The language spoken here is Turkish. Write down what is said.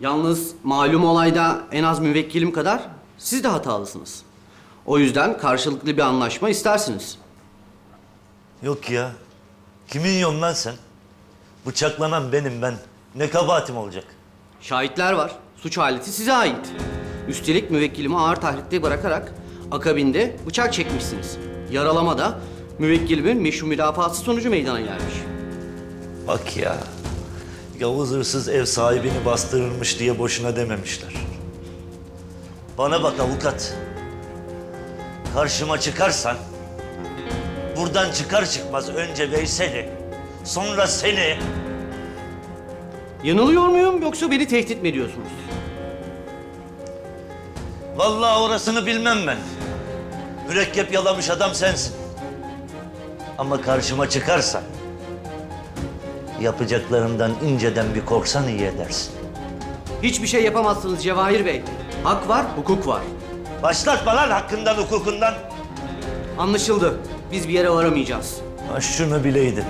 Yalnız malum olayda en az müvekkilim kadar siz de hatalısınız. O yüzden karşılıklı bir anlaşma istersiniz. Yok ya. Kimin yiyorsun lan sen? Bıçaklanan benim ben. Ne kabahatim olacak? Şahitler var. Suç aleti size ait. Üstelik müvekkilimi ağır tahritte bırakarak akabinde bıçak çekmişsiniz. Yaralama da müvekkilimin meşru müdafaası sonucu meydana gelmiş. Bak ya. Yavuz hırsız ev sahibini bastırırmış diye boşuna dememişler. Bana bak avukat. Karşıma çıkarsan buradan çıkar çıkmaz önce Veysel'i sonra seni Yanılıyor muyum yoksa beni tehdit mi ediyorsunuz? Vallahi orasını bilmem ben. Mürekkep yalamış adam sensin. Ama karşıma çıkarsan yapacaklarımdan inceden bir korksan iyi edersin. Hiçbir şey yapamazsınız Cevahir Bey. Hak var, hukuk var. Başlatma lan hakkından hukukundan. Anlaşıldı. Biz bir yere varamayacağız. Ha şunu bileydin.